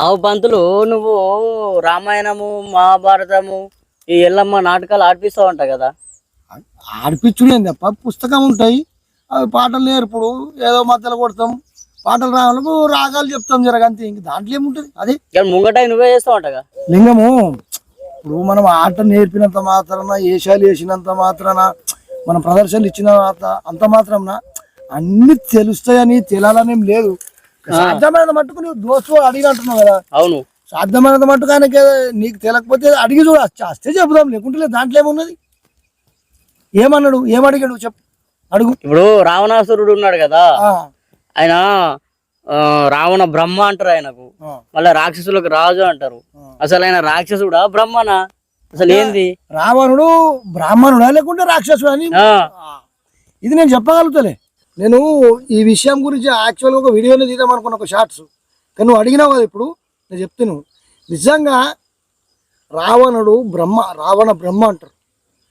ఆవు పంతులు నువ్వు రామాయణము మహాభారతము ఈ ఎల్లమ్మ నాటకాలు ఆడిపిస్తావంట కదా? ఆడిపించుడు తప్ప పుస్తకం ఉంటాయి. అవి పాటలు నేర్పుడు ఏదో మధ్యలో కొడతాం. పాటలు రావాలకు రాగాలు చెప్తాం జరగ అంతే ఇంక దాంట్లో ఏముంటుంది? అదే. ముంగట నువ్వే చేస్తావంటగా లింగము ఇప్పుడు మనం ఆట నేర్పినంత మాత్రాన ఏషాలు వేసినంత మాత్రాన మన ప్రదర్శనలు ఇచ్చిన అంత మాత్రాన అన్ని తెలుస్తాయని తెలియాలని ఏం లేదు. సాధ్యమైనంత మట్టుకు నువ్వు దోస్తు అడిగి అంటున్నావు కదా. అవును. సాధ్యమైనంత మట్టుకు ఆయనకి నీకు తెలియకపోతే అడిగి చూడ అస్తే చెబుదాం లేకుంటే దాంట్లో ఏమున్నది? ఏమన్నాడు? ఏమడిగాడు చెప్పు. అడుగు. ఇప్పుడు రావణాసురుడు ఉన్నాడు కదా. ఆయన రావణ బ్రహ్మ అంటారు ఆయనకు. మళ్ళీ రాక్షసులకు రాజు అంటారు. అసలు ఆయన రాక్షసుడా బ్రహ్మనా? అసలు ఏంది? రావణుడు బ్రాహ్మణుడా లేకుంటే రాక్షసుడు అని? ఇది నేను చెప్పగలుగుతలే. నేను ఈ విషయం గురించి యాక్చువల్గా ఒక వీడియోనే తీద్దాం అనుకున్న ఒక షార్ట్స్ కానీ నువ్వు అడిగినావు కదా ఇప్పుడు నేను చెప్తాను. నిజంగా రావణుడు బ్రహ్మ రావణ బ్రహ్మ అంటారు.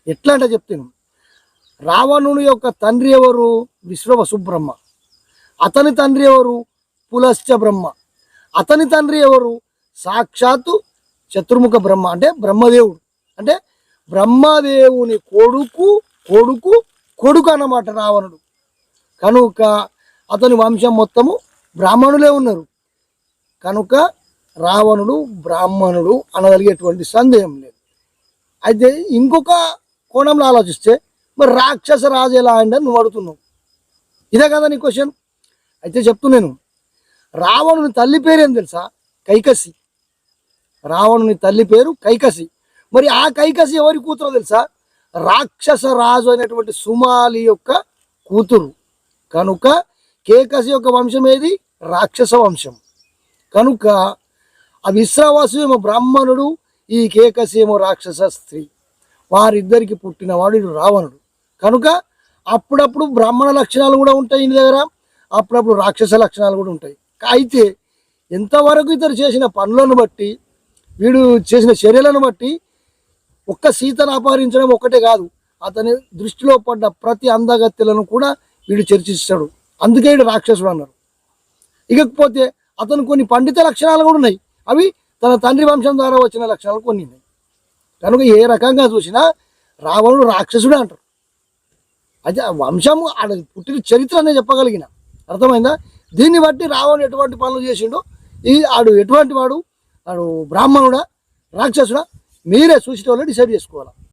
ఎట్లా అంటే చెప్తాను. రావణుని యొక్క తండ్రి ఎవరు? విశ్వవసు బ్రహ్మ అతని తండ్రి ఎవరు? పులశ్చ బ్రహ్మ. అతని తండ్రి ఎవరు? సాక్షాత్తు చతుర్ముఖ బ్రహ్మ అంటే బ్రహ్మదేవుడు. అంటే బ్రహ్మదేవుని కొడుకు కొడుకు కొడుకు అన్నమాట రావణుడు. కనుక అతని వంశం మొత్తము బ్రాహ్మణులే ఉన్నారు. కనుక రావణుడు బ్రాహ్మణుడు అనగలిగేటువంటి సందేహం లేదు. అయితే ఇంకొక కోణంలో ఆలోచిస్తే మరి రాక్షస రాజు ఎలా అయిందని నువ్వు అడుగుతున్నావు. ఇదే కదా నీ క్వశ్చన్ అయితే చెప్తున్నాను. రావణుని తల్లి పేరేం తెలుసా? కైకసి. రావణుని తల్లి పేరు కైకసి. మరి ఆ కైకసి ఎవరి కూతురు తెలుసా? రాక్షస రాజు అనేటువంటి సుమాలి యొక్క కూతురు. కనుక కేకసి యొక్క వంశం ఏది? రాక్షస వంశం. కనుక ఆ విశ్రవాసు ఏమో బ్రాహ్మణుడు ఈ కేకసి ఏమో రాక్షస స్త్రీ. వారిద్దరికి పుట్టినవాడు ఇటు రావణుడు. కనుక అప్పుడప్పుడు బ్రాహ్మణ లక్షణాలు కూడా ఉంటాయి ఈయన దగ్గర. అప్పుడప్పుడు రాక్షస లక్షణాలు కూడా ఉంటాయి. అయితే ఎంతవరకు ఇతరు చేసిన పనులను బట్టి వీడు చేసిన చర్యలను బట్టి ఒక్క సీతను అపహరించడం ఒక్కటే కాదు. అతని దృష్టిలో పడ్డ ప్రతి అందగత్తెలను కూడా వీడు చర్చిస్తాడు. అందుకే వీడు రాక్షసుడు అన్నారు. ఇకపోతే అతను కొన్ని పండిత లక్షణాలు కూడా ఉన్నాయి. అవి తన తండ్రి వంశం ద్వారా వచ్చిన లక్షణాలు కొన్ని ఉన్నాయి. కనుక ఏ రకంగా చూసినా రావణుడు రాక్షసుడే అంటారు. అయితే ఆ వంశము ఆడ పుట్టిన చరిత్ర అనే చెప్పగలిగిన. అర్థమైందా? దీన్ని బట్టి రావణుడు ఎటువంటి పనులు చేసిండో ఈ ఆడు ఎటువంటి వాడు? ఆడు బ్రాహ్మణుడా? రాక్షసుడా? మీరే చూసేటోళ్ళు డిసైడ్ చేసుకోవాలి?